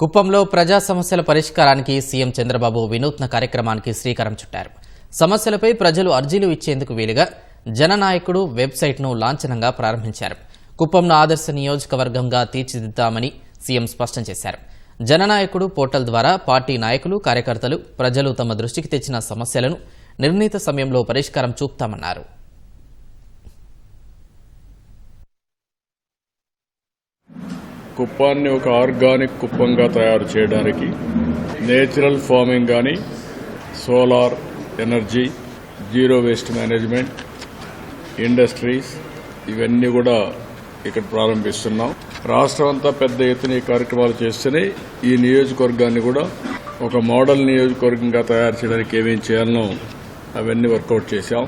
కుప్పంలో ప్రజా సమస్యల పరిష్కారానికి సీఎం చంద్రబాబు వినూత్న కార్యక్రమానికి శ్రీకారం చుట్టారు. సమస్యలపై ప్రజలు అర్జీలు ఇచ్చేందుకు వీలుగా జననాయకుడు వెబ్సైట్ను లాంఛనంగా ప్రారంభించారు. కుప్పంను ఆదర్శ నియోజకవర్గంగా తీర్చిదిద్దామని సీఎం స్పష్టం చేశారు. జననాయకుడు పోర్టల్ ద్వారా పార్టీ నాయకులు కార్యకర్తలు ప్రజలు తమ దృష్టికి తెచ్చిన సమస్యలను నిర్ణీత సమయంలో పరిష్కారం చూపుతామన్నారు. కుప్పాన్ని ఒక ఆర్గానిక్ కుప్పంగా తయారు చేయడానికి నేచురల్ ఫార్మింగ్ కానీ solar energy zero waste management industries ఇవన్నీ కూడా ఇక్కడ ప్రారంభిస్తున్నాం. రాష్ట్రం అంతా పెద్ద ఎత్తున ఈ కార్యక్రమాలు చేస్తూనే ఈ నియోజకవర్గాన్ని కూడా ఒక మోడల్ నియోజకవర్గంగా తయారు చేయడానికి ఏమేం చేయాలనో అవన్నీ వర్కౌట్ చేశాం.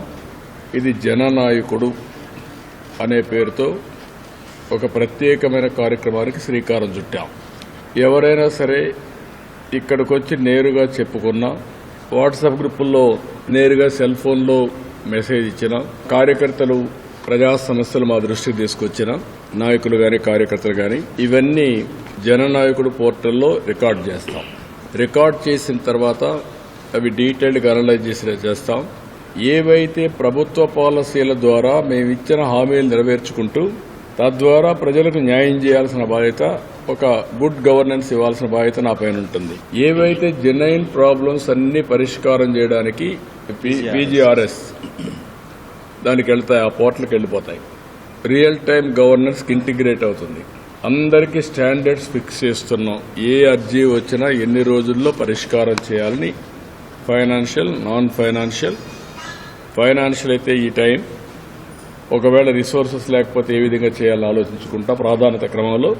ఇది జననాయకుడు అనే పేరుతో ఒక ప్రత్యేకమైన కార్యక్రమానికి శ్రీకారం చుట్టాం. ఎవరైనా సరే ఇక్కడికి వచ్చి నేరుగా చెప్పుకున్నా వాట్సాప్ గ్రూపుల్లో నేరుగా సెల్ ఫోన్లో మెసేజ్ ఇచ్చిన కార్యకర్తలు ప్రజా సమస్యలు మా దృష్టికి తీసుకొచ్చిన నాయకులు గాని కార్యకర్తలు గాని ఇవన్నీ జననాయకుడు పోర్టల్లో రికార్డ్ చేస్తాం. రికార్డ్ చేసిన తర్వాత అవి డీటెయిల్డ్గా అనలైజ్ చేసి చేస్తాం. ఏవైతే ప్రభుత్వ పాలసీల ద్వారా మేము ఇచ్చిన హామీలు నెరవేర్చుకుంటూ తద్వారా ప్రజలకు న్యాయం చేయాల్సిన బాధ్యత ఒక గుడ్ గవర్నెన్స్ ఇవ్వాల్సిన బాధ్యత నా పైన ఉంటుంది. ఏవైతే జెన్యున్ ప్రాబ్లమ్స్ అన్ని పరిష్కారం చేయడానికి పీజీఆర్ఎస్ దానికి వెళ్తాయి ఆ పోర్టల్కి వెళ్ళిపోతాయి. రియల్ టైం గవర్నెన్స్ ఇంటిగ్రేట్ అవుతుంది. అందరికీ స్టాండర్డ్స్ ఫిక్స్ చేస్తున్నాం. ఏ అర్జీ వచ్చినా ఎన్ని రోజుల్లో పరిష్కారం చేయాలని ఫైనాన్షియల్ నాన్ ఫైనాన్షియల్ ఫైనాన్షియల్ అయితే ఈ టైం ఒకవేళ రిసోర్సెస్ లేకపోతే ఏ విధంగా చేయాలని ఆలోచించుకుంటా ప్రాధాన్యత క్రమంలో.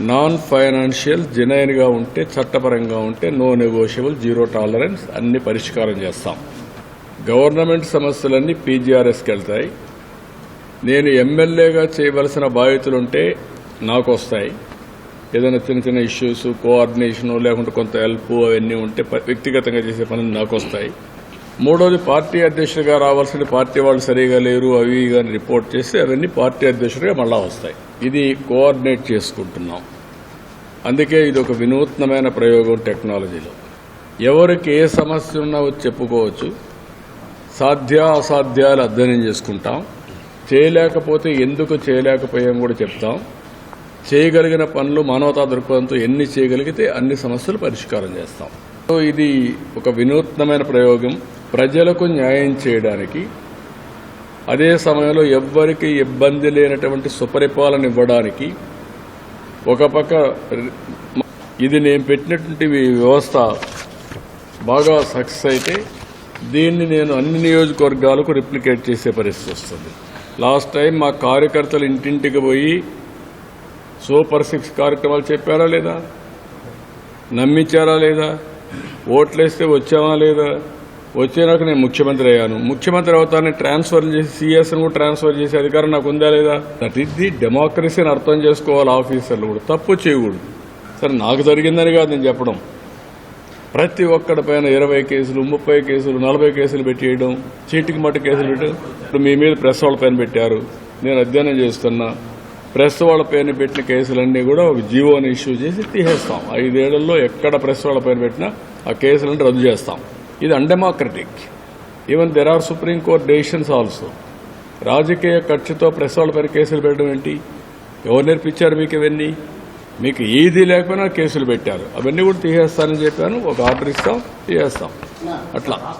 నాన్ ఫైనాన్షియల్ జెన్యున్గా ఉంటే చట్టపరంగా ఉంటే నో నెగోషియబుల్ జీరో టాలరెన్స్ అన్ని పరిష్కారం చేస్తాం. గవర్నమెంట్ సమస్యలన్నీ పీజీఆర్ఎస్కి వెళ్తాయి. నేను ఎమ్మెల్యేగా చేయవలసిన బాధ్యతలుంటే నాకు వస్తాయి ఏదైనా చిన్న చిన్న ఇష్యూస్ కోఆర్డినేషన్ లేకుంటే కొంత హెల్ప్ అవన్నీ ఉంటే వ్యక్తిగతంగా చేసే పనులు నాకు వస్తాయి మూడోది పార్టీ అధ్యక్షుడిగా రావాల్సిన పార్టీ వాళ్ళు సరిగా లేరు అవి ఇవి రిపోర్ట్ చేస్తే అవన్నీ పార్టీ అధ్యక్షుడిగా మళ్ళా వస్తాయి. ఇది కోఆర్డినేట్ చేసుకుంటున్నాం. అందుకే ఇది ఒక వినూత్నమైన ప్రయోగం టెక్నాలజీలో. ఎవరికి ఏ సమస్య ఉన్నా చెప్పుకోవచ్చు. సాధ్య అసాధ్యాలు అధ్యయనం చేసుకుంటాం. చేయలేకపోతే ఎందుకు చేయలేకపోయాం కూడా చెప్తాం. చేయగలిగిన పనులు మానవతా దృక్పథంతో ఎన్ని చేయగలిగితే అన్ని సమస్యలు పరిష్కారం చేస్తాం. సో ఇది ఒక వినూత్నమైన ప్రయోగం. ప్రజలకు న్యాయం చేయడానికి అదే సమయంలో ఎవ్వరికి ఇబ్బంది లేనటువంటి సుపరిపాలన ఇవ్వడానికి ఒక పక్క ఇది నేను పెట్టినటువంటి వ్యవస్థ బాగా సక్సెస్ అయితే దీన్ని నేను అన్ని నియోజకవర్గాలకు రిప్లికేట్ చేసే పరిస్థితి వస్తుంది. లాస్ట్ టైం మా కార్యకర్తలు ఇంటింటికి పోయి సూపర్ సిక్స్ కార్యక్రమాలు చెప్పారా లేదా? నమ్మించారా లేదా? ఓట్లేస్తే వచ్చామా లేదా? వచ్చినాక నేను ముఖ్యమంత్రి అయ్యాను. ముఖ్యమంత్రి అవుతానని ట్రాన్స్ఫర్ చేసి సీఎస్ని కూడా ట్రాన్స్ఫర్ చేసే అధికారం నాకు ఉందా లేదా? దట్ ఈస్ ది డెమోక్రసీని అర్థం చేసుకోవాలి ఆఫీసర్లు కూడా. తప్పు చేయకూడదు. సరే నాకు జరిగిందని కాదు నేను చెప్పడం. ప్రతి ఒక్కడి పైన ఇరవై కేసులు ముప్పై కేసులు నలభై కేసులు పెట్టేయడం చీటికి మట్టి కేసులు పెట్టడం. ఇప్పుడు మీ మీద ప్రెస్ వాళ్ళ పైన పెట్టారు. నేను అధ్యయనం చేస్తున్నా. ప్రెస్ వాళ్ళ పైన పెట్టిన కేసులన్నీ కూడా ఒక జీవోని ఇష్యూ చేసి తీసేస్తాం. ఐదేళ్ళలో ఎక్కడ ప్రెస్ వాళ్ళ పైన పెట్టినా ఆ కేసులన్నీ రద్దు చేస్తాం. ఇది undemocratic even there are supreme court decisions also రాజకీయ ఖర్చుతో ప్రెస్ వాళ్ళపైన కేసులు పెట్టడం ఏంటి? ఎవరు నేర్పించారు మీకు ఇవన్నీ? మీకు ఏది లేకపోయినా కేసులు పెట్టారు. అవన్నీ కూడా తీసేస్తానని చెప్పాను. ఒక ఆర్డర్ ఇస్తాం తీసేస్తాం. అట్లా.